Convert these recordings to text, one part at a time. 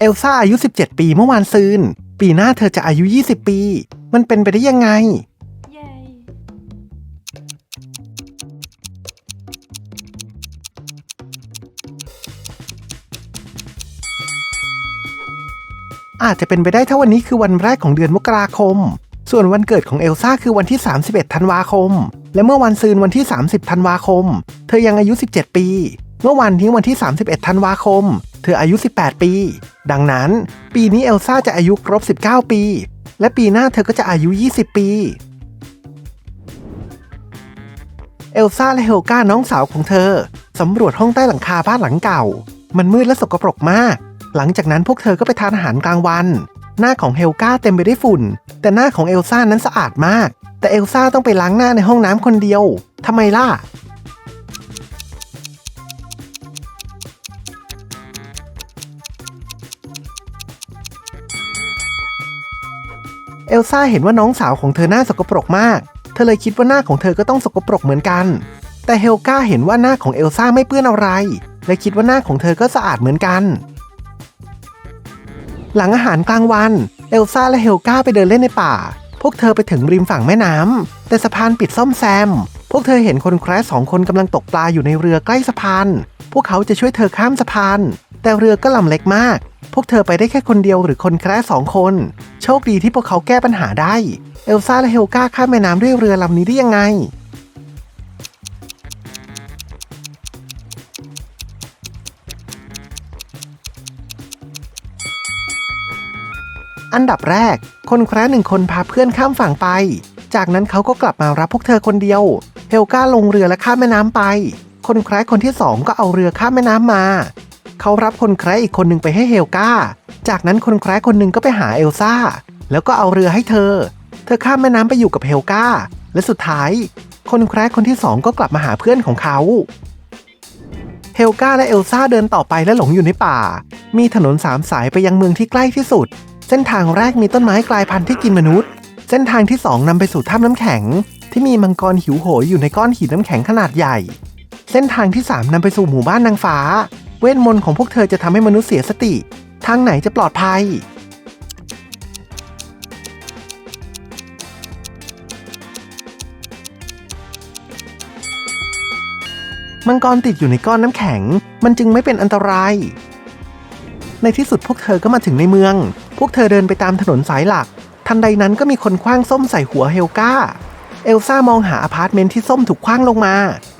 เอลซ่าอายุ 17 ปีเมื่อวานซืน ปีหน้าเธอจะอายุ 20 ปี มันเป็นไปได้ยังไง อาจจะเป็นไปได้ถ้าวันนี้คือวันแรกของเดือนมกราคม ส่วนวันเกิดของเอลซ่าคือวันที่ 31 ธันวาคม และเมื่อวันซืนวันที่ 30 ธันวาคม เธอยังอายุ 17 ปี เมื่อวันนี้วันที่ 31 ธันวาคม เธออายุ 18 ปี ดังนั้น ปีนี้เอลซ่าจะอายุครบ 19 ปี และปีหน้าเธอก็จะอายุ 20 ปี เอลซ่าและเฮลกาน้องสาวของเธอสำรวจห้องใต้หลังคาบ้านหลังเก่า มันมืดและสกปรกมาก หลังจากนั้นพวกเธอก็ไปทานอาหารกลางวัน หน้าของเฮลกาเต็มไปด้วยฝุ่น แต่หน้าของเอลซ่านั้นสะอาดมาก แต่เอลซ่าต้องไปล้างหน้าในห้องน้ำคนเดียวทำไมล่ะ เอลซ่าเห็นว่าน้องสาวของเธอหน้าสกปรกมาก เธอเลยคิดว่าหน้าของเธอก็ต้องสกปรกเหมือนกัน แต่เฮลกาเห็นว่าหน้าของเอลซ่าไม่เปื้อนอะไร และคิดว่าหน้าของเธอก็สะอาดเหมือนกัน หลังอาหารกลางวัน เอลซ่าและเฮลกาไปเดินเล่นในป่า พวกเธอไปถึงริมฝั่งแม่น้ำแต่สะพานปิดซ่อมแซม พวกเธอเห็นคนแคร์สองคนกำลังตกปลาอยู่ในเรือใกล้สะพาน พวกเขาจะช่วยเธอข้ามสะพาน แต่เรือก็ลำเล็กมาก พวกเธอไปได้แค่คนเดียวหรือคนแคร์สองคน โชคดีที่พวกเขาแก้ปัญหาได้ เอลซ่าและเฮลกาข้ามแม่น้ำด้วยเรือลำนี้ได้ยังไง อันดับแรก คนแคร์หนึ่งคนพาเพื่อนข้ามฝั่งไป จากนั้นเขาก็กลับมารับพวกเธอคนเดียว เฮลกาลงเรือและข้ามแม่น้ำไป คนแคร์คนที่สองก็เอาเรือข้ามแม่น้ำมา เขารับคนแคร์อีกคนหนึ่งไปให้เฮลกาจากนั้นคนแคร์คนหนึ่งก็ไปหาเอลซ่า แล้วก็เอาเรือให้เธอ เธอข้ามแม่น้ำไปอยู่กับเฮลกาและสุดท้าย คนแคร์คนที่สองก็กลับมาหาเพื่อนของเขาเฮลกาและเอลซ่าเดินต่อไปและหลงอยู่ในป่า มีถนนสามสายไปยังเมืองที่ใกล้ที่สุด เส้นทางแรกมีต้นไม้กลายพันธุ์ที่กินมนุษย์ เส้นทางที่สองนำไปสู่ถ้ำน้ำแข็ง ที่มีมังกรหิวโหยอยู่ในก้อนหินน้ำแข็งขนาดใหญ่ เส้นทางที่สามนำไปสู่หมู่บ้านนางฟ้า เวทมนต์ของพวกเธอจะทำให้มนุษย์เสียสติ ทางไหนจะปลอดภัย มังกรติดอยู่ในก้อนน้ำแข็ง มันจึงไม่เป็นอันตราย ในที่สุดพวกเธอก็มาถึงในเมือง พวกเธอเดินไปตามถนนสายหลัก ทันใดนั้นก็มีคนคว้างส้มใส่หัวเฮลกา เอลซ่ามองหาอพาร์ตเมนต์ที่ส้มถูกคว้างลงมา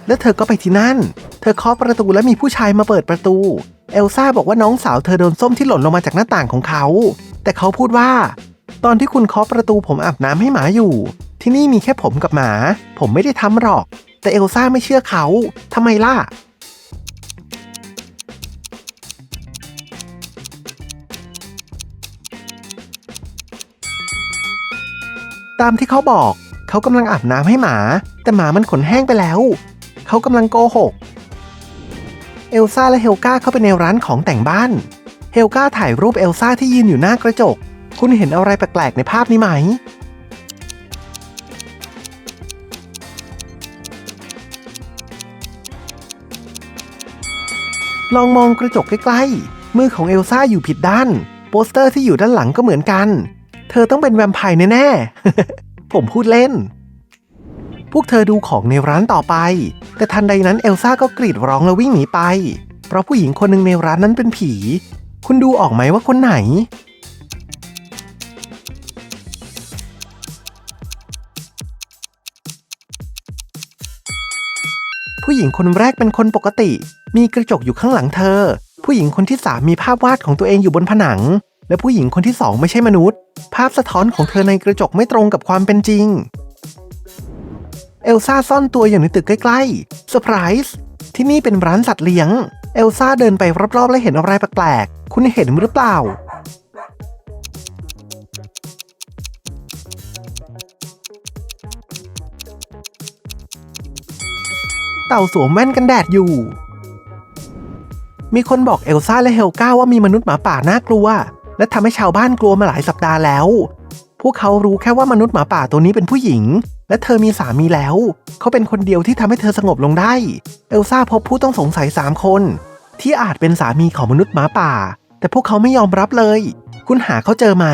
และเธอก็ไปที่นั่น เธอเคาะประตูและมีผู้ชายมาเปิดประตู เอลซ่าบอกว่าน้องสาวเธอโดนส้มที่หล่นลงมาจากหน้าต่างของเขา แต่เขาพูดว่า ตอนที่คุณเคาะประตูผมอาบน้ำให้หมาอยู่ ที่นี่มีแค่ผมกับหมา ผมไม่ได้ทำหรอก แต่เอลซ่าไม่เชื่อเขาทำไมล่ะตามที่เขาบอก เขากำลังอาบน้ำให้หมา แต่หมามันขนแห้งไปแล้ว เขากำลังโกหก เอลซ่าและเฮลกาเข้าไปในร้านของแต่งบ้าน เฮลกาถ่ายรูปเอลซ่าที่ยืนอยู่หน้ากระจก คุณเห็นอะไรแปลกๆในภาพนี้ไหม ลองมองกระจกใกล้ๆ มือของเอลซ่าอยู่ผิดด้าน โปสเตอร์ที่อยู่ด้านหลังก็เหมือนกัน เธอต้องเป็นแวมไพร์แน่ๆ ผมพูดเล่น พวกเธอดูของในร้านต่อไป แต่ทันใดนั้นเอลซ่าก็กรีดร้องแล้ววิ่งหนีไป เพราะผู้หญิงคนหนึ่งในร้านนั้นเป็นผี คุณดูออกไหมว่าคนไหน ผู้หญิงคนแรกเป็นคนปกติ มีกระจกอยู่ข้างหลังเธอ ผู้หญิงคนที่สามมีภาพวาดของตัวเองอยู่บนผนัง และผู้หญิงคนที่สองไม่ใช่มนุษย์ ภาพสะท้อนของเธอในกระจกไม่ตรงกับความเป็นจริง เอลซ่าซ่อนตัวอยู่ในตึกใกล้ๆเซอร์ไพรส์ที่นี่เป็นร้านสัตว์เลี้ยง เอลซ่าเดินไปรอบๆ และเห็นอะไรแปลกๆ คุณเห็นหรือเปล่า เต่าสวมแว่นกันแดดอยู่ มีคนบอกเอลซ่าและเฮลกาว่ามีมนุษย์หมาป่าน่ากลัว และทำให้ชาวบ้านกลัวมาหลายสัปดาห์แล้ว พวกเขารู้แค่ว่ามนุษย์หมาป่าตัวนี้เป็นผู้หญิง และเธอมีสามีแล้ว เขาเป็นคนเดียวที่ทำให้เธอสงบลงได้ เอลซ่าพบผู้ต้องสงสัย3คน ที่อาจเป็นสามีของมนุษย์หมาป่า แต่พวกเขาไม่ยอมรับเลย คุณหาเขาเจอไหม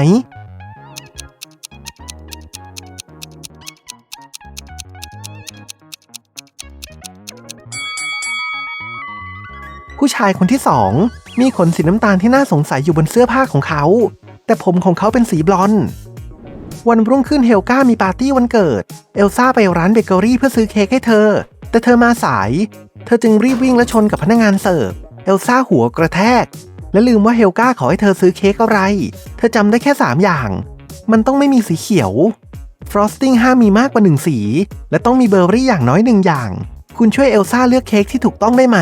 ผู้ชายคนที่สองมีขนสีน้ำตาลที่น่าสงสัยอยู่บนเสื้อผ้าของเขา แต่ผมของเขาเป็นสีบลอนด์วันรุ่งขึ้นเฮลก้ามีปาร์ตี้วันเกิด เอลซ่าไปร้านเบเกอรี่เพื่อซื้อเค้กให้เธอ แต่เธอมาสาย เธอจึงรีบวิ่งและชนกับพนักงานเสิร์ฟ เอลซ่าหัวกระแทก และลืมว่าเฮลก้าขอให้เธอซื้อเค้กอะไร เธอจำได้แค่ 3 อย่าง มันต้องไม่มีสีเขียว ฟรอสติ้งห้ามมีมากกว่าหนึ่งสี และต้องมีเบอร์รี่อย่างน้อยหนึ่งอย่าง คุณช่วยเอลซ่าเลือกเค้กที่ถูกต้องได้ไหม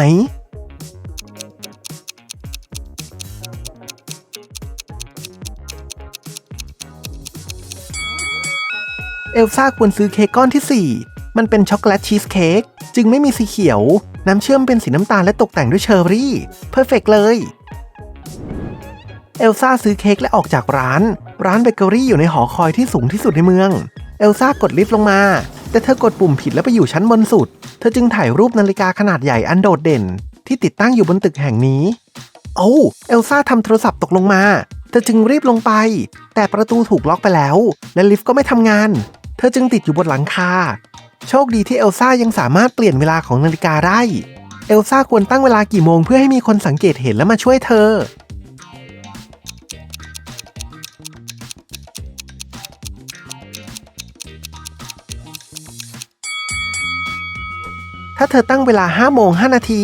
เอลซ่าควรซื้อเค้กก้อนที่ 4 มันเป็นช็อกโกแลตชีสเค้กจึงไม่มีสีเขียว น้ำเชื่อมเป็นสีน้ำตาลและตกแต่งด้วยเชอร์รี่ เพอร์เฟกเลย เอลซ่าซื้อเค้กและออกจากร้าน ร้านเบเกอรี่อยู่ในหอคอยที่สูงที่สุดในเมือง เอลซ่ากดลิฟต์ลงมา แต่เธอกดปุ่มผิดแล้วไปอยู่ชั้นบนสุด เธอจึงถ่ายรูปนาฬิกาขนาดใหญ่อันโดดเด่น ที่ติดตั้งอยู่บนตึกแห่งนี้โอ้เอลซ่าทำโทรศัพท์ตกลงมาเธอจึงรีบลงไป แต่ประตูถูกล็อกไปแล้ว และลิฟต์ก็ไม่ทำงาน เธอจึงติดอยู่บนหลังคา โชคดีที่เอลซ่ายังสามารถเปลี่ยนเวลาของนาฬิกาได้ เอลซ่าควรตั้งเวลากี่โมงเพื่อให้มีคนสังเกตเห็นและมาช่วยเธอ ถ้าเธอตั้งเวลา5โมง5นาที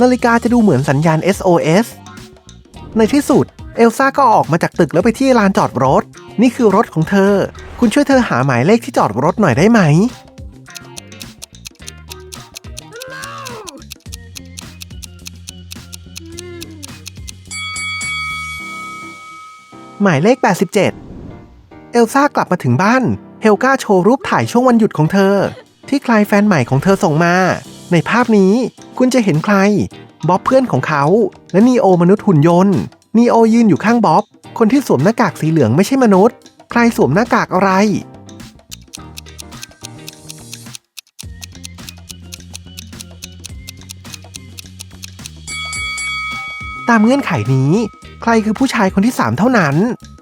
นาฬิกาจะดูเหมือนสัญญาณ SOS ในที่สุด เอลซ่าก็ออกมาจากตึกแล้วไปที่ลานจอดรถ นี่คือรถของเธอ คุณช่วยเธอหาหมายเลขที่จอดรถหน่อยได้ไหม หมายเลข 87 เอลซ่ากลับมาถึงบ้าน เฮลกาโชว์รูปถ่ายช่วงวันหยุดของเธอ ที่ใครแฟนใหม่ของเธอส่งมา ในภาพนี้คุณจะเห็นใคร บ๊อบเพื่อนของเขา และนีโอมนุษย์หุ่นยนต์ นีโอยืนอยู่ข้างบ๊อบ คนที่สวมหน้ากากสีเหลืองไม่ใช่มนุษย์ ใครสวมหน้ากากอะไร ตามเงื่อนไขนี้ ใครคือผู้ชายคนที่ 3 เท่านั้น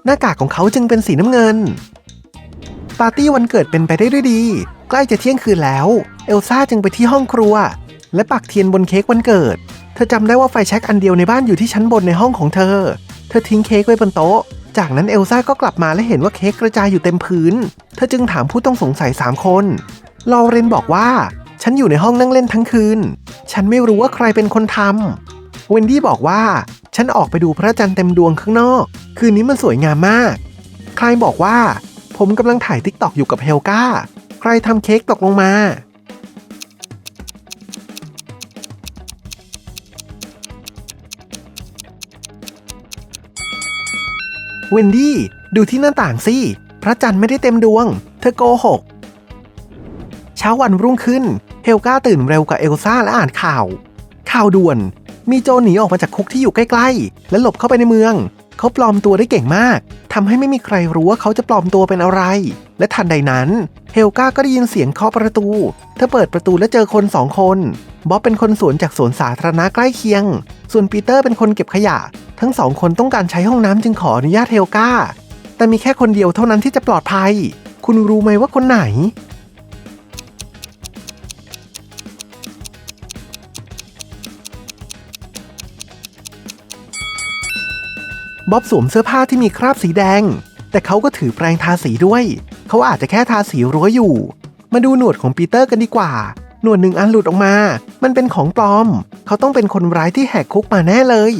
หน้ากากของเขาจึงเป็นสีน้ำเงิน ปาร์ตี้วันเกิดเป็นไปได้ด้วยดี ใกล้จะเที่ยงคืนแล้ว เอลซ่าจึงไปที่ห้องครัว และปักเทียนบนเค้กวันเกิด เธอจำได้ว่าไฟแช็กอันเดียวในบ้านอยู่ที่ชั้นบนในห้องของเธอ เธอทิ้งเค้กไว้บนโต๊ะ จากนั้นเอลซ่าก็กลับมาและเห็นว่าเค้กกระจายอยู่เต็มพื้น เธอจึงถามผู้ต้องสงสัย 3 คน ลอเรนบอกว่า ฉันอยู่ในห้องนั่งเล่นทั้งคืน ฉันไม่รู้ว่าใครเป็นคนทำเวนดี้บอกว่า ฉันออกไปดูพระจันทร์เต็มดวงข้างนอก คืนนี้มันสวยงามมาก ใครบอกว่า ผมกำลังถ่ายทิกตอกอยู่กับเฮลกาใครทำเค้กตกลงมา เวนดี้ ดูที่หน้าต่างสิ พระจันทร์ไม่ได้เต็มดวง เธอโกหก เช้าวันรุ่งขึ้น เฮลกาตื่นเร็วกว่าเอลซ่าและอ่านข่าว ข่าวด่วน มีโจรหนีออกมาจากคุกที่อยู่ใกล้ๆ และหลบเข้าไปในเมือง เขาปลอมตัวได้เก่งมากทำให้ไม่มีใครรู้ว่าเขาจะปลอมตัวเป็นอะไร และทันใดนั้น เฮลกาก็ได้ยินเสียงเคาะประตู เธอเปิดประตูและเจอคนสองคน บ๊อบเป็นคนสวนจากสวนสาธารณะใกล้เคียง ส่วนปีเตอร์เป็นคนเก็บขยะ ทั้งสองคนต้องการใช้ห้องน้ำจึงขออนุญาตเฮลกาแต่มีแค่คนเดียวเท่านั้นที่จะปลอดภัย คุณรู้ไหมว่าคนไหน บ๊อบสวมเสื้อผ้าที่มีคราบสีแดง แต่เขาก็ถือแปรงทาสีด้วย เขาอาจจะแค่ทาสีรั้วอยู่ มาดูหนวดของปีเตอร์กันดีกว่า หนวดหนึ่งอันหลุดออกมา มันเป็นของปลอม เขาต้องเป็นคนร้ายที่แหกคุกมาแน่เลย